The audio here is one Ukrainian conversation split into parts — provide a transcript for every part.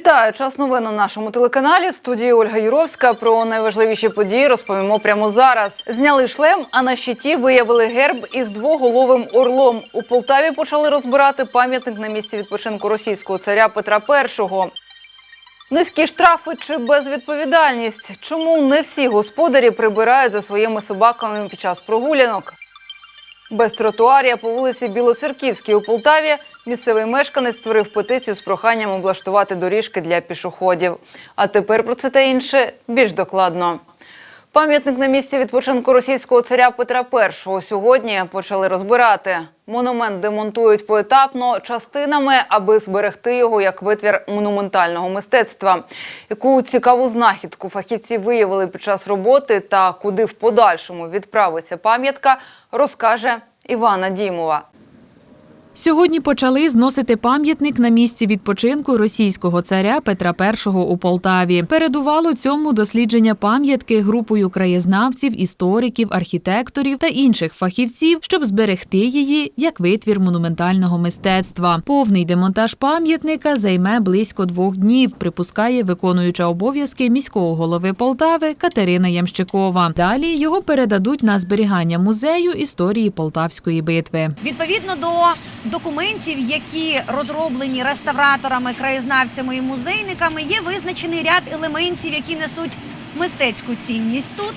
Вітаю! Час новин на нашому телеканалі. В студії Ольга Юровська. Про найважливіші події розповімо прямо зараз. Зняли шлем, а на щиті виявили герб із двоголовим орлом. У Полтаві почали розбирати пам'ятник на місці відпочинку російського царя Петра І. Низькі штрафи чи безвідповідальність? Чому не всі господарі прибирають за своїми собаками під час прогулянок? Без тротуарія по вулиці Білоцерківській у Полтаві місцевий мешканець створив петицію з проханням облаштувати доріжки для пішоходів. А тепер про це та інше більш докладно. Пам'ятник на місці відпочинку російського царя Петра І сьогодні почали розбирати. Монумент демонтують поетапно частинами, аби зберегти його як витвір монументального мистецтва. Яку цікаву знахідку фахівці виявили під час роботи та куди в подальшому відправиться пам'ятка, розкаже Івана Дімова. Сьогодні почали зносити пам'ятник на місці відпочинку російського царя Петра І у Полтаві. Передувало цьому дослідження пам'ятки групою краєзнавців, істориків, архітекторів та інших фахівців, щоб зберегти її як витвір монументального мистецтва. Повний демонтаж пам'ятника займе близько двох днів. Припускає виконуюча обов'язки міського голови Полтави Катерина Ямщикова. Далі його передадуть на зберігання музею історії Полтавської битви. Відповідно до документів, які розроблені реставраторами, краєзнавцями і музейниками, є визначений ряд елементів, які несуть мистецьку цінність тут.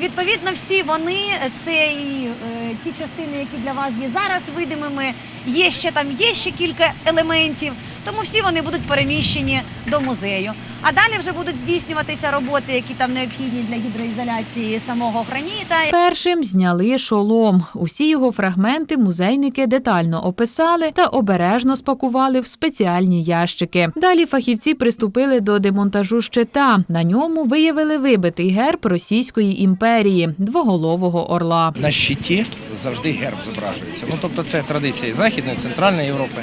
Відповідно, всі вони це і е, ті частини, які для вас є зараз видимими. Є ще там є ще кілька елементів, тому всі вони будуть переміщені до музею. А далі вже будуть здійснюватися роботи, які там необхідні для гідроізоляції самого граніта. Першим зняли шолом. Усі його фрагменти музейники детально описали та обережно спакували в спеціальні ящики. Далі фахівці приступили до демонтажу щита. На ньому виявили вибитий герб Російської імперії двоголового орла. На щиті завжди герб зображується. Ну тобто це традиція Західної, Центральної Європи.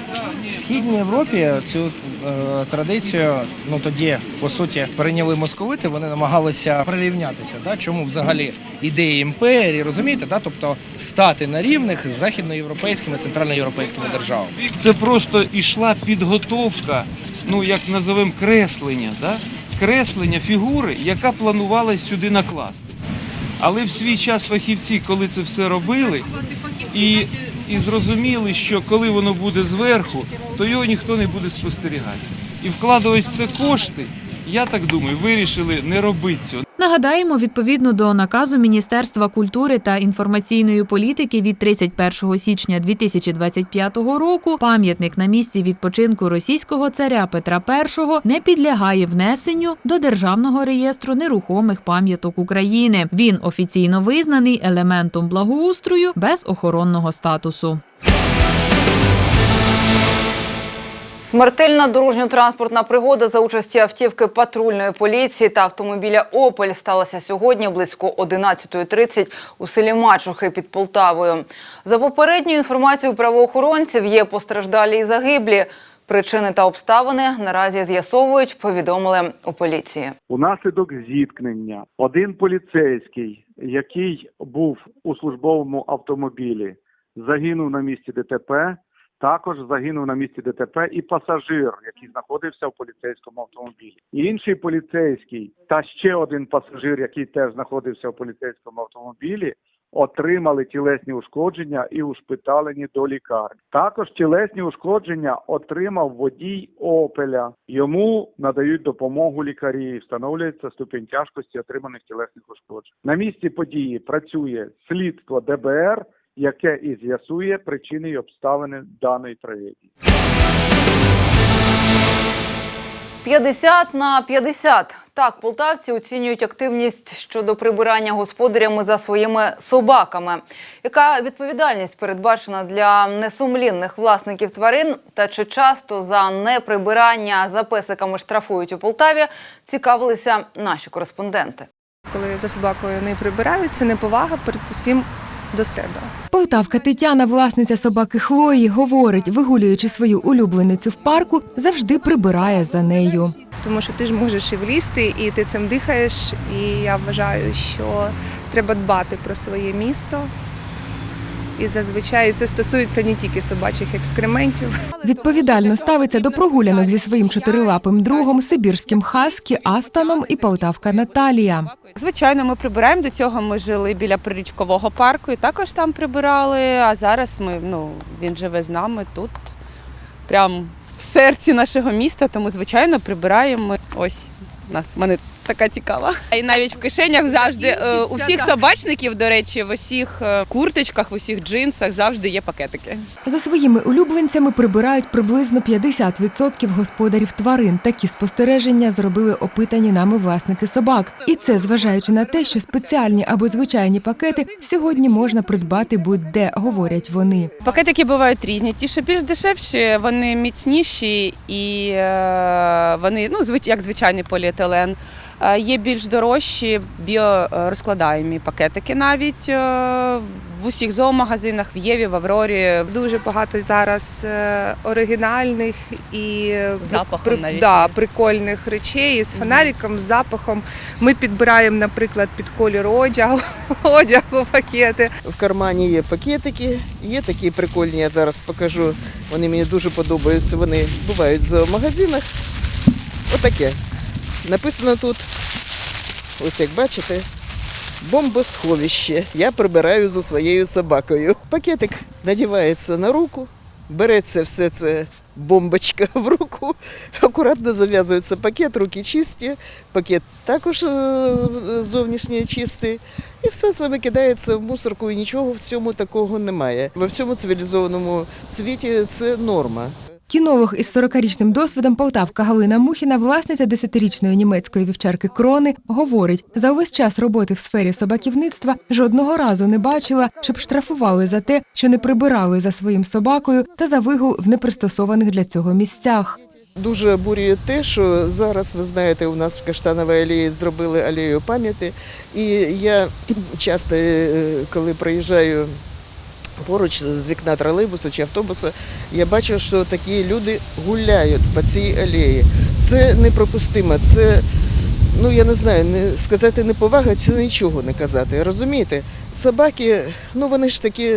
В Східній Європі цю е, традицію, ну тоді по суті перейняли московити. Вони намагалися прирівнятися. Да? Чому взагалі ідеї імперії, розумієте? Да? Тобто стати на рівних з західноєвропейськими, центральноєвропейськими державами. Це просто йшла підготовка, ну як називаємо креслення, да? креслення фігури, яка планувалась сюди накласти. Але в свій час фахівці, коли це все робили, і, і зрозуміли, що коли воно буде зверху, то його ніхто не буде спостерігати. І вкладувати в це кошти, я так думаю, вирішили не робити цього. Нагадаємо, відповідно до наказу Міністерства культури та інформаційної політики від 31 січня 2025 року пам'ятник на місці відпочинку російського царя Петра І не підлягає внесенню до державного реєстру нерухомих пам'яток України. Він офіційно визнаний елементом благоустрою без охоронного статусу. Смертельна дорожньо-транспортна пригода за участі автівки патрульної поліції та автомобіля Опель сталася сьогодні близько 11.30 у селі Мачухи під Полтавою. За попередньою інформацією правоохоронців є постраждалі і загиблі. Причини та обставини наразі з'ясовують, повідомили у поліції. Унаслідок зіткнення один поліцейський, який був у службовому автомобілі, загинув на місці ДТП. Також загинув на місці ДТП і пасажир, який знаходився в поліцейському автомобілі. Інший поліцейський та ще один пасажир, який теж знаходився в поліцейському автомобілі, отримали тілесні ушкодження і ушпиталені до лікарні. Також тілесні ушкодження отримав водій Опеля. Йому надають допомогу лікарі, встановлюється ступінь тяжкості отриманих тілесних ушкоджень. На місці події працює слідство ДБР, яке і з'ясує причини і обставини даної трагедії. 50 на 50. Так, полтавці оцінюють активність щодо прибирання господарями за своїми собаками. Яка відповідальність передбачена для несумлінних власників тварин? Та чи часто за неприбирання за песиками штрафують у Полтаві? Цікавилися наші кореспонденти. коли за собакою не прибирають, це неповага передусім до себе. Полтавка Тетяна, власниця собаки Хлої, говорить, вигулюючи свою улюбленицю в парку, завжди прибирає за нею. Тому що ти ж можеш і влізти, і ти цим дихаєш. І я вважаю, що треба дбати про своє місто і зазвичай це стосується не тільки собачих екскрементів. Відповідально ставиться до прогулянок зі своїм чотирилапим другом, сибірським хаскі, Астаном і полтавка Наталія. Звичайно, ми прибираємо. До цього ми жили біля прирічкового парку і також там прибирали. А зараз ми, ну, він живе з нами тут, прямо в серці нашого міста, тому, звичайно, прибираємо. Ось нас мене така цікава. І навіть в кишенях завжди е, у всіх собачників, до речі, в усіх е, курточках, в усіх джинсах завжди є пакетики. За своїми улюбленцями прибирають приблизно 50% господарів тварин. Такі спостереження зробили опитані нами власники собак. І це зважаючи на те, що спеціальні або звичайні пакети сьогодні можна придбати будь-де, говорять вони. Пакетики бувають різні. Ті, що більш дешевші, вони міцніші і е, вони, ну, звич, як звичайний поліетилен. Е, Є більш дорожчі біорозкладаємі пакетики навіть е, в усіх зоомагазинах, в Єві, в Аврорі. Дуже багато зараз е, оригінальних і навіть. да, прикольних речей з фонариком, з запахом. Ми підбираємо, наприклад, під колір одягу, одягу пакети. В кармані є пакетики, є такі прикольні, я зараз покажу. Вони мені дуже подобаються. Вони бувають в зоомагазинах. Отаке. Написано тут, ось як бачите, бомбосховище. Я прибираю за своєю собакою. Пакетик надівається на руку, береться все це. Бомбочка в руку, акуратно зав'язується пакет, руки чисті, пакет також е, зовнішній чистий. І все це викидається в мусорку, і нічого в цьому такого немає. Во всьому цивілізованому світі це норма. Кінолог із 40-річним досвідом Полтавка Галина Мухіна, власниця 10-річної німецької вівчарки Крони, говорить, за увесь час роботи в сфері собаківництва жодного разу не бачила, щоб штрафували за те, що не прибирали за своїм собакою та за вигул в непристосованих для цього місцях. Дуже обурює те, що зараз, ви знаєте, у нас в Каштановій алеї зробили алею пам'яті. І я часто, е, коли проїжджаю поруч з вікна тролейбуса чи автобуса, я бачу, що такі люди гуляють по цій алеї. Це неприпустимо. Це, ну я не знаю, не сказати неповага, це нічого не казати. Розумієте? Собаки, ну вони ж такі.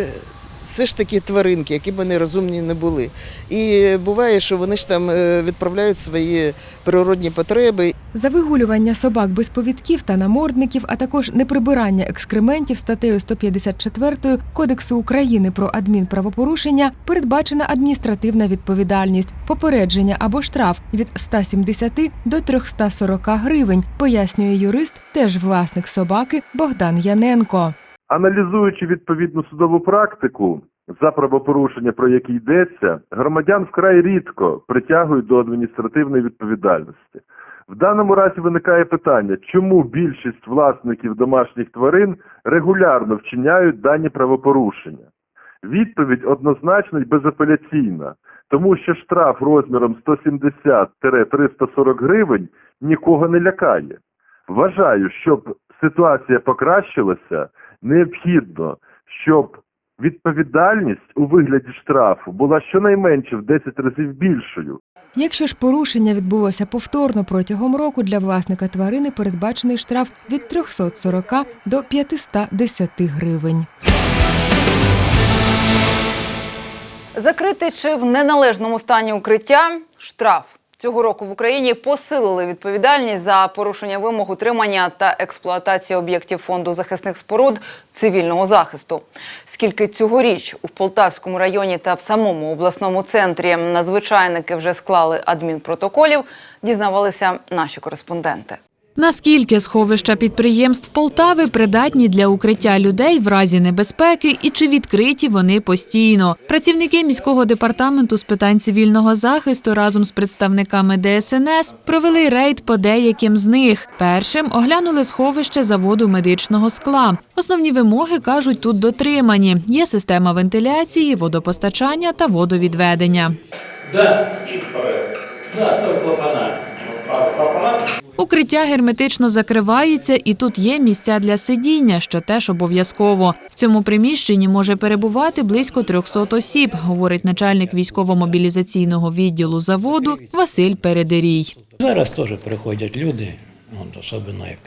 Все ж таки тваринки, які б вони розумні не були. І буває, що вони ж там е, відправляють свої природні потреби. За вигулювання собак без повідків та намордників, а також неприбирання екскрементів статтею 154 Кодексу України про адмінправопорушення передбачена адміністративна відповідальність, попередження або штраф від 170 до 340 гривень, пояснює юрист, теж власник собаки Богдан Яненко. Аналізуючи відповідну судову практику за правопорушення, про які йдеться, громадян вкрай рідко притягують до адміністративної відповідальності. В даному разі виникає питання, чому більшість власників домашніх тварин регулярно вчиняють дані правопорушення? Відповідь однозначно й безапеляційна, тому що штраф розміром 170-340 гривень нікого не лякає. Вважаю, щоб ситуація покращилася, необхідно, щоб відповідальність у вигляді штрафу була щонайменше в 10 разів більшою. Якщо ж порушення відбулося повторно протягом року, для власника тварини передбачений штраф від 340 до 510 гривень. Закрити чи в неналежному стані укриття штраф. Цього року в Україні посилили відповідальність за порушення вимог утримання та експлуатації об'єктів фонду захисних споруд цивільного захисту. Скільки цьогоріч у Полтавському районі та в самому обласному центрі надзвичайники вже склали адмінпротоколів, дізнавалися наші кореспонденти. Наскільки сховища підприємств Полтави придатні для укриття людей в разі небезпеки і чи відкриті вони постійно? Працівники міського департаменту з питань цивільного захисту разом з представниками ДСНС провели рейд по деяким з них. Першим оглянули сховище заводу медичного скла. Основні вимоги кажуть тут дотримані: є система вентиляції, водопостачання та водовідведення. Да, и вперед. Да, Укриття герметично закривається, і тут є місця для сидіння, що теж обов'язково. В цьому приміщенні може перебувати близько 300 осіб, говорить начальник військово-мобілізаційного відділу заводу Василь Передерій. Зараз теж приходять люди, особливо як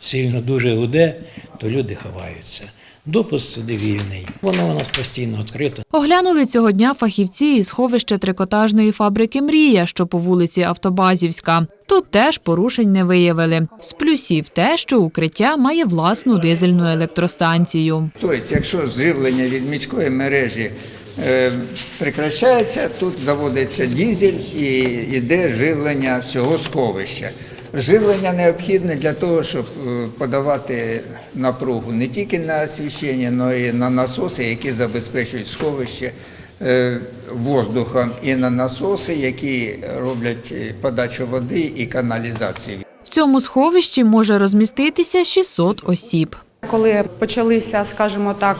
сильно дуже гуде, то люди ховаються. Допуск сюди вільний. Воно у нас постійно відкрито. Оглянули цього дня фахівці із сховища трикотажної фабрики Мрія, що по вулиці Автобазівська. Тут теж порушень не виявили. З плюсів те, що укриття має власну дизельну електростанцію. Тобто, якщо живлення від міської мережі е, прекращається, тут заводиться дізель і йде живлення всього сховища. Живлення необхідне для того, щоб е, подавати напругу не тільки на освіщення, але й на насоси, які забезпечують сховище е, воздухом, і на насоси, які роблять е, подачу води і каналізацію. В цьому сховищі може розміститися 600 осіб. Коли почалися, скажімо так,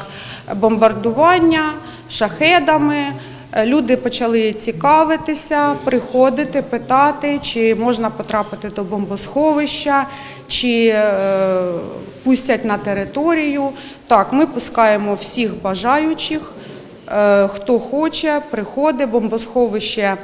бомбардування шахедами, люди почали цікавитися, приходити, питати, чи можна потрапити до бомбосховища, чи е, пустять на територію. Так, ми пускаємо всіх бажаючих, е, хто хоче, приходить, бомбосховище е,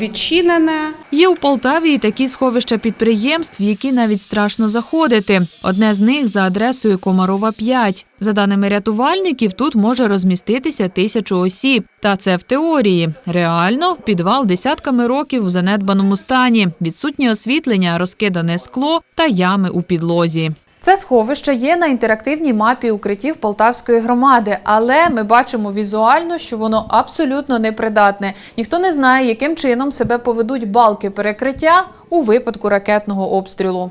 відчинене. Є у Полтаві такі сховища підприємств, в які навіть страшно заходити. Одне з них за адресою Комарова 5. За даними рятувальників, тут може розміститися тисячу осіб. Та це в теорії. Реально, підвал десятками років у занедбаному стані, відсутнє освітлення, розкидане скло та ями у підлозі. Це сховище є на інтерактивній мапі укриттів Полтавської громади, але ми бачимо візуально, що воно абсолютно непридатне. Ніхто не знає, яким чином себе поведуть балки перекриття у випадку ракетного обстрілу.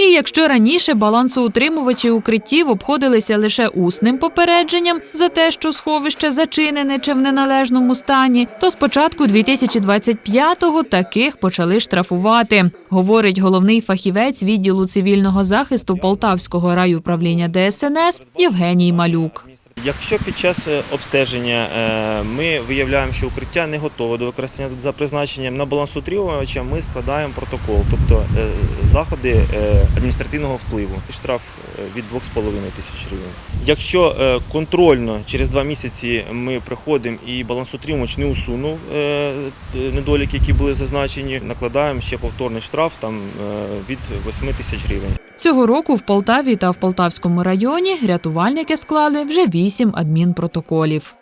І якщо раніше балансоутримувачі укриттів обходилися лише усним попередженням за те, що сховище зачинене чи в неналежному стані, то з початку 2025-го таких почали штрафувати, говорить головний фахівець відділу цивільного захисту Полтавського райуправління ДСНС Євгеній Малюк. Якщо під час е, обстеження е, ми виявляємо, що укриття не готове до використання за призначенням на балансоутримувача, ми складаємо протокол, тобто е, заходи адміністративного впливу. Штраф від 2,5 тисяч гривень. Якщо контрольно через два місяці ми приходимо і балансоутримувач не усунув недоліки, які були зазначені, накладаємо ще повторний штраф там від 8 тисяч гривень. Цього року в Полтаві та в Полтавському районі рятувальники склали вже вісім адмінпротоколів.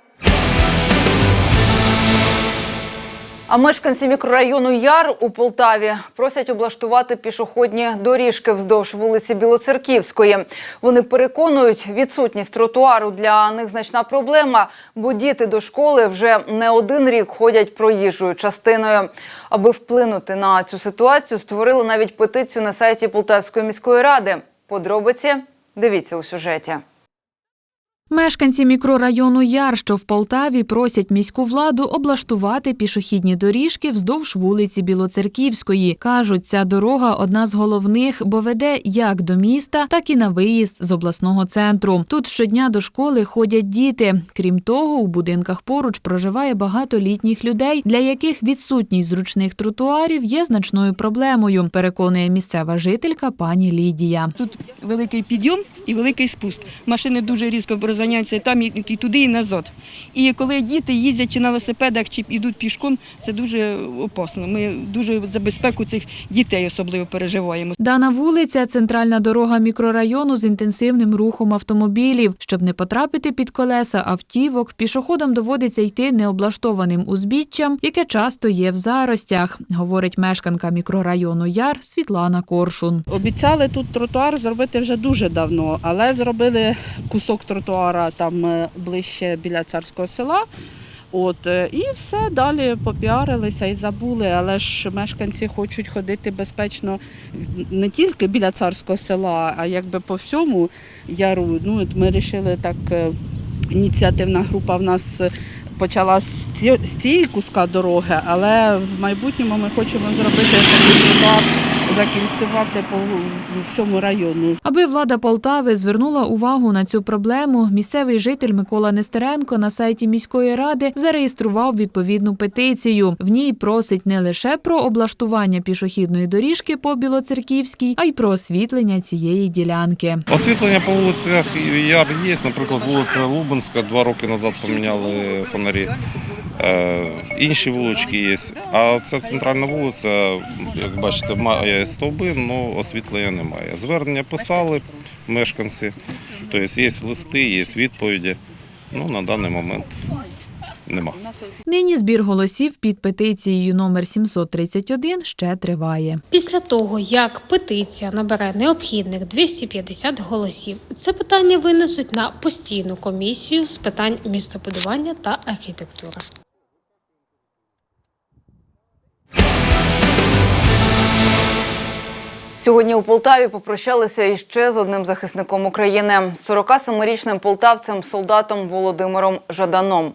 А мешканці мікрорайону Яр у Полтаві просять облаштувати пішохідні доріжки вздовж вулиці Білоцерківської. Вони переконують, відсутність тротуару для них значна проблема, бо діти до школи вже не один рік ходять проїжджою частиною. Аби вплинути на цю ситуацію, створили навіть петицію на сайті Полтавської міської ради. Подробиці дивіться у сюжеті. Мешканці мікрорайону Яр, що в Полтаві, просять міську владу облаштувати пішохідні доріжки вздовж вулиці Білоцерківської. Кажуть, ця дорога одна з головних, бо веде як до міста, так і на виїзд з обласного центру. Тут щодня до школи ходять діти. Крім того, у будинках поруч проживає багато літніх людей, для яких відсутність зручних тротуарів є значною проблемою. Переконує місцева жителька пані Лідія. Тут великий підйом і великий спуск. Машини дуже різко розганяються і там, і туди, і назад. І коли діти їздять чи на велосипедах, чи йдуть пішком, це дуже опасно. Ми дуже за безпеку цих дітей особливо переживаємо. Дана вулиця центральна дорога мікрорайону з інтенсивним рухом автомобілів. Щоб не потрапити під колеса автівок, пішоходам доводиться йти необлаштованим узбіччям, яке часто є в заростях, говорить мешканка мікрорайону Яр Світлана Коршун. Обіцяли тут тротуар зробити вже дуже давно, але зробили кусок тротуара там е, ближче біля царського села. От е, і все далі попіарилися і забули. Але ж мешканці хочуть ходити безпечно не тільки біля царського села, а якби по всьому яру. Ну от ми вирішили так. е, Ініціативна група в нас почала з ці- з цієї куска дороги, але в майбутньому ми хочемо зробити такий закільцювати по всьому району. Аби влада Полтави звернула увагу на цю проблему, місцевий житель Микола Нестеренко на сайті міської ради зареєстрував відповідну петицію. В ній просить не лише про облаштування пішохідної доріжки по Білоцерківській, а й про освітлення цієї ділянки. Освітлення по вулицях Яр є, наприклад, вулиця Лубенська, два роки назад поміняли фонарі. Е, інші вулички є. А ця центральна вулиця, як бачите, має стовби, але освітлення немає. Звернення писали мешканці. Тобто є листи, є відповіді. Ну, на даний момент нема. Нині збір голосів під петицією номер 731 ще триває. Після того, як петиція набере необхідних 250 голосів, це питання винесуть на постійну комісію з питань містобудування та архітектури. Сьогодні у Полтаві попрощалися іще з одним захисником України – 47-річним полтавцем солдатом Володимиром Жаданом.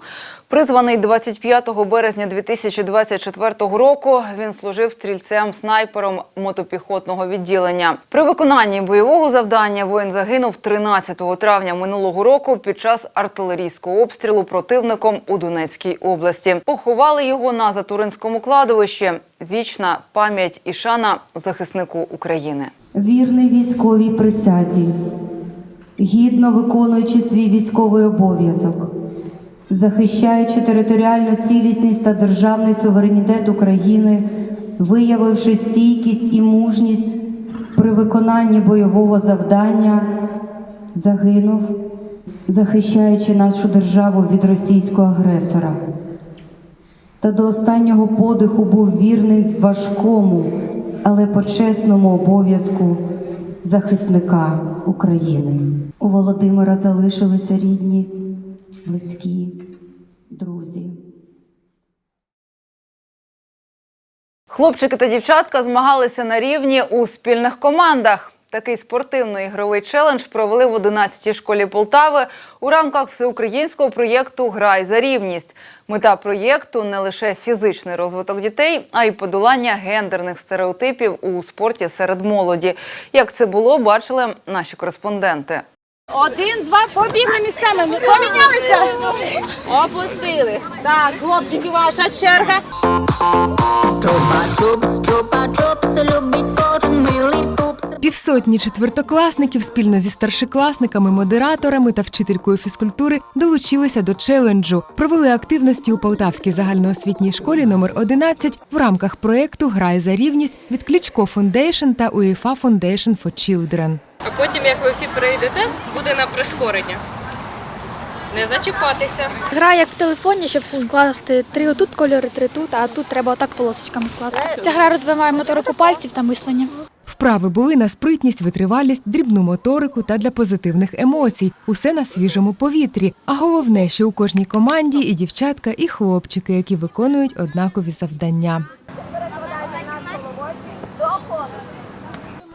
Призваний 25 березня 2024 року, він служив стрільцем-снайпером мотопіхотного відділення. При виконанні бойового завдання воїн загинув 13 травня минулого року під час артилерійського обстрілу противником у Донецькій області. Поховали його на Затуринському кладовищі. Вічна пам'ять і шана захиснику України. Вірний військовій присязі, гідно виконуючи свій військовий обов'язок, захищаючи територіальну цілісність та державний суверенітет України, виявивши стійкість і мужність при виконанні бойового завдання, загинув, захищаючи нашу державу від російського агресора. Та до останнього подиху був вірним важкому, але почесному обов'язку захисника України. У Володимира залишилися рідні, близькі, друзі. Хлопчики та дівчатка змагалися на рівні у спільних командах. Такий спортивно-ігровий челендж провели в 11-й школі Полтави у рамках всеукраїнського проєкту Грай за рівність. Мета проєкту не лише фізичний розвиток дітей, а й подолання гендерних стереотипів у спорті серед молоді. Як це було, бачили наші кореспонденти. Один, два, побігли місцями. Помінялися. Опустили. Так, хлопчики, ваша черга. Півсотні четвертокласників спільно зі старшокласниками, модераторами та вчителькою фізкультури долучилися до челенджу. Провели активності у Полтавській загальноосвітній школі номер 11 в рамках проєкту Грай за рівність від Кличко Фундейшн та UEFA Foundation for Children. А потім, як ви всі перейдете, буде на прискорення. Не зачіпатися. Гра як в телефоні, щоб скласти три отут кольори, три тут, а тут треба отак полосочками скласти. Ця гра розвиває моторику пальців та мислення. Вправи були на спритність, витривалість, дрібну моторику та для позитивних емоцій. Усе на свіжому повітрі. А головне, що у кожній команді і дівчатка, і хлопчики, які виконують однакові завдання.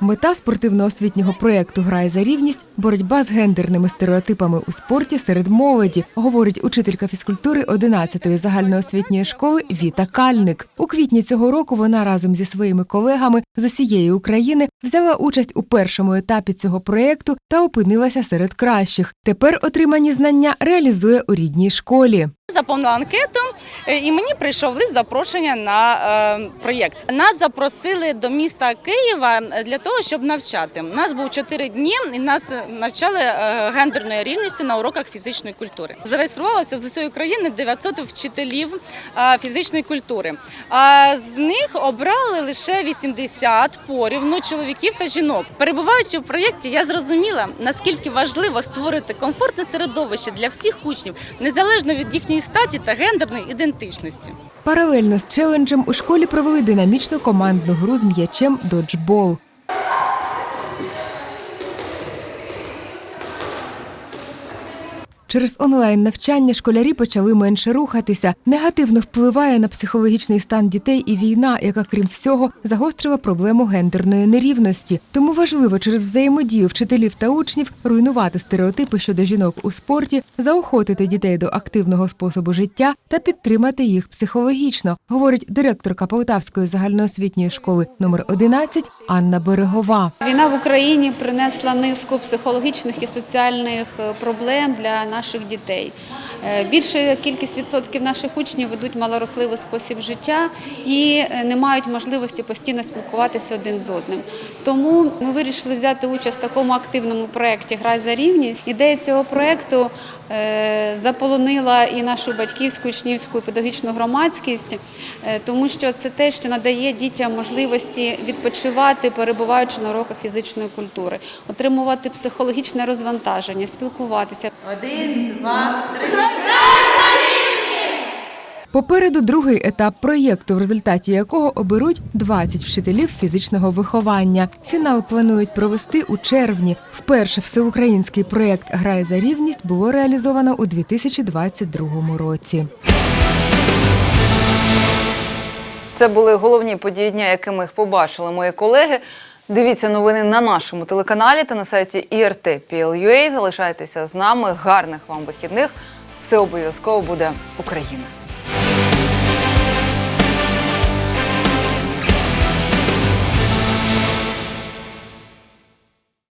Мета спортивно-освітнього проєкту Грай за рівність боротьба з гендерними стереотипами у спорті серед молоді, говорить учителька фізкультури 11-ї загальноосвітньої школи Віта Кальник. У квітні цього року вона разом зі своїми колегами з усієї України взяла участь у першому етапі цього проєкту та опинилася серед кращих. Тепер отримані знання реалізує у рідній школі. Заповнила анкету, е, і мені прийшов лист запрошення на е, проєкт. Нас запросили до міста Києва для того, щоб навчати. У нас був чотири дні, і нас навчали е, гендерної рівності на уроках фізичної культури. Зареєструвалося з усієї країни 900 вчителів е, фізичної культури. А з них обрали лише 80 порівну чоловіків та жінок. Перебуваючи в проєкті, я зрозуміла, наскільки важливо створити комфортне середовище для всіх учнів, незалежно від їхньої статі та гендерної ідентичності. Паралельно з челенджем у школі провели динамічну командну гру з м'ячем доджбол. Через онлайн навчання школярі почали менше рухатися. Негативно впливає на психологічний стан дітей і війна, яка, крім всього, загострила проблему гендерної нерівності. Тому важливо через взаємодію вчителів та учнів руйнувати стереотипи щодо жінок у спорті, заохотити дітей до активного способу життя та підтримати їх психологічно, говорить директорка Полтавської загальноосвітньої школи номер 11 Анна Берегова. Війна в Україні принесла низку психологічних і соціальних е, проблем для наших дітей. Е, Більша кількість відсотків наших учнів ведуть малорухливий спосіб життя і е, не мають можливості постійно спілкуватися один з одним. Тому ми вирішили взяти участь в такому активному проєкті Грай за рівність. Ідея цього проєкту е, заполонила і нашу батьківську, учнівську і педагогічну громадськість, тому що це те, що надає дітям можливості відпочивати, перебуваючи на уроках фізичної культури, отримувати психологічне розвантаження, спілкуватися. Один, два, три. Попереду другий етап проєкту, в результаті якого оберуть 20 вчителів фізичного виховання. Фінал планують провести у червні. Вперше всеукраїнський проєкт Грає за рівність було реалізовано у 2022 році. Це були головні події дня, якими їх побачили мої колеги. Дивіться новини на нашому телеканалі та на сайті IRT.PL.UA. Залишайтеся з нами. Гарних вам вихідних. Все обов'язково буде Україна.